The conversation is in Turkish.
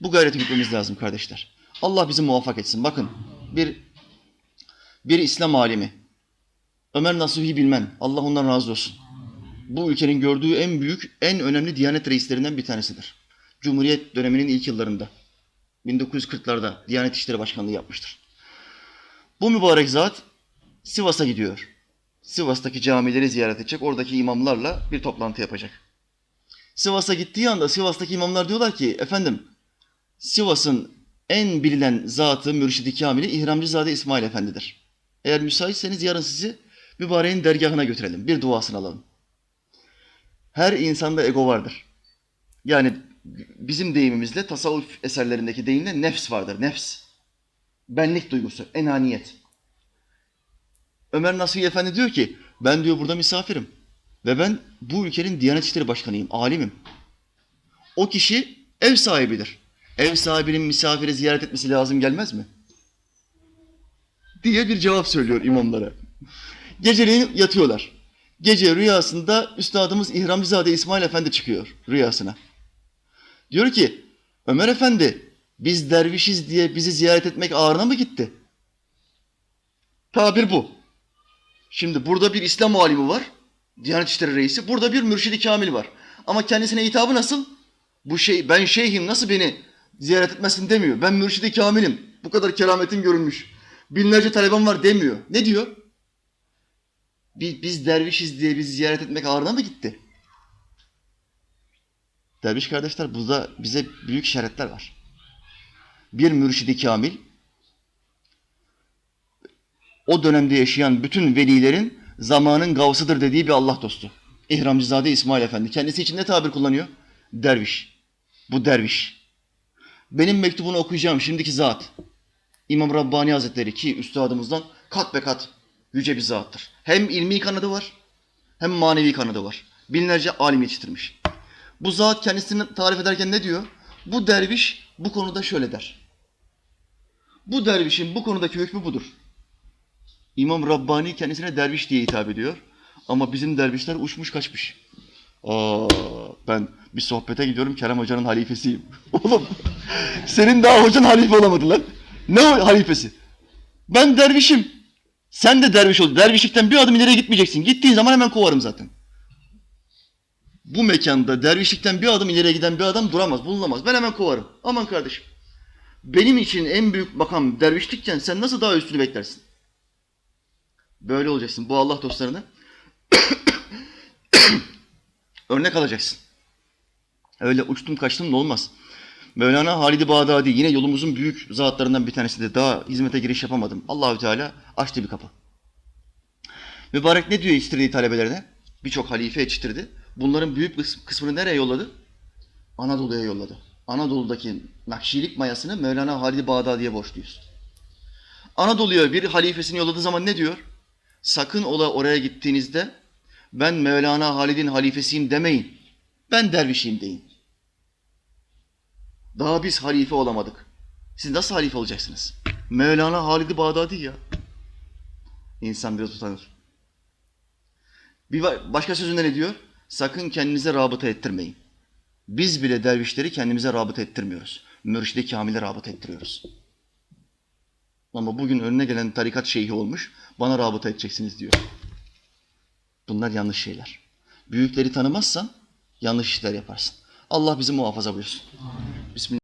Bu gayreti gütmemiz lazım kardeşler. Allah bizi muvaffak etsin. Bakın bir bir İslam alimi Ömer Nasuhi Bilmen Allah ondan razı olsun. Bu ülkenin gördüğü en büyük, en önemli Diyanet reislerinden bir tanesidir. Cumhuriyet döneminin ilk yıllarında 1940'larda Diyanet İşleri Başkanlığı yapmıştır. Bu mübarek zat Sivas'a gidiyor. Sivas'taki camileri ziyaret edecek. Oradaki imamlarla bir toplantı yapacak. Sivas'a gittiği anda Sivas'taki imamlar diyorlar ki efendim Sivas'ın en bilinen zatı Mürşid-i Kamil'i İhramcızade İsmail Efendi'dir. Eğer müsaitseniz yarın sizi mübareğin dergahına götürelim. Bir duasını alalım. Her insanda ego vardır. Yani bizim deyimimizle tasavvuf eserlerindeki deyimle nefs vardır. Nefs. Benlik duygusu, enaniyet. Ömer Nasuhi Efendi diyor ki ben diyor burada misafirim. Ve ben bu ülkenin Diyanet İşleri Başkanıyım, alimim. O kişi ev sahibidir. Ev sahibinin misafiri ziyaret etmesi lazım gelmez mi? Diye bir cevap söylüyor imamlara. Geceleyin yatıyorlar. Gece rüyasında Üstadımız İhramcızade İsmail Efendi çıkıyor rüyasına. Diyor ki Ömer Efendi biz dervişiz diye bizi ziyaret etmek ağrına mı gitti? Tabir bu. Şimdi burada bir İslam alimi var. Diyanet İşleri Reisi. Burada bir mürşidi kamil var. Ama kendisine hitabı nasıl? Bu şey ben şeyhim nasıl beni ziyaret etmesin demiyor. Ben mürşidi kamilim. Bu kadar kerametim görülmüş. Binlerce talebem var demiyor. Ne diyor? Biz, biz dervişiz diye bizi ziyaret etmek ağrına mı gitti? Derviş kardeşler burada bize büyük işaretler var. Bir mürşidi kamil o dönemde yaşayan bütün velilerin zamanın gavsıdır dediği bir Allah dostu. İhramcızade İsmail Efendi. Kendisi için ne tabir kullanıyor? Derviş. Bu derviş. Benim mektubunu okuyacağım şimdiki zat. İmam Rabbani Hazretleri ki üstadımızdan kat be kat yüce bir zattır. Hem ilmi kanadı var hem manevi kanadı var. Binlerce alim yetiştirmiş. Bu zat kendisini tarif ederken ne diyor? Bu derviş bu konuda şöyle der. Bu dervişin bu konudaki hükmü budur. İmam Rabbani kendisine derviş diye hitap ediyor. Ama bizim dervişler uçmuş kaçmış. Aa, ben bir sohbete gidiyorum Kerem Hoca'nın halifesiyim. Oğlum senin daha hocan halife olamadı lan. Ne halifesi? Ben dervişim. Sen de derviş ol. Dervişlikten bir adım ileriye gitmeyeceksin. Gittiğin zaman hemen kovarım zaten. Bu mekanda dervişlikten bir adım ileriye giden bir adam duramaz, bulunamaz. Ben hemen kovarım. Aman kardeşim. Benim için en büyük makam dervişlikken sen nasıl daha üstünü beklersin? Böyle olacaksın. Bu Allah dostlarına örnek alacaksın. Öyle uçtum kaçtım da olmaz. Mevlana Halid-i Bağdadi yine yolumuzun büyük zatlarından bir tanesi de daha hizmete giriş yapamadım. Allahü Teala açtı bir kapı. Mübarek ne diyor yetiştirdiği talebelerine? Birçok halife yetiştirdi. Bunların büyük kıs- kısmını nereye yolladı? Anadolu'ya yolladı. Anadolu'daki Nakşilik mayasını Mevlana Halid-i Bağdadi'ye borçluyuz. Anadolu'ya bir halifesini yolladığı zaman ne diyor? Sakın ola oraya gittiğinizde ben Mevlana Halid'in halifesiyim demeyin. Ben dervişiyim deyin. Daha biz halife olamadık. Siz nasıl halife olacaksınız? Mevlana Halid-i Bağdadi ya. İnsan biraz utanır. Bir ba- başka sözünde ne diyor? Sakın kendinize rabıta ettirmeyin. Biz bile dervişleri kendimize rabıta ettirmiyoruz. Mürşid-i Kamil'e rabıta ettiriyoruz. Ama bugün önüne gelen tarikat şeyhi olmuş, bana rabıta edeceksiniz diyor. Bunlar yanlış şeyler. Büyükleri tanımazsan yanlış işler yaparsın. Allah bizi muhafaza buyursun. Bismillah.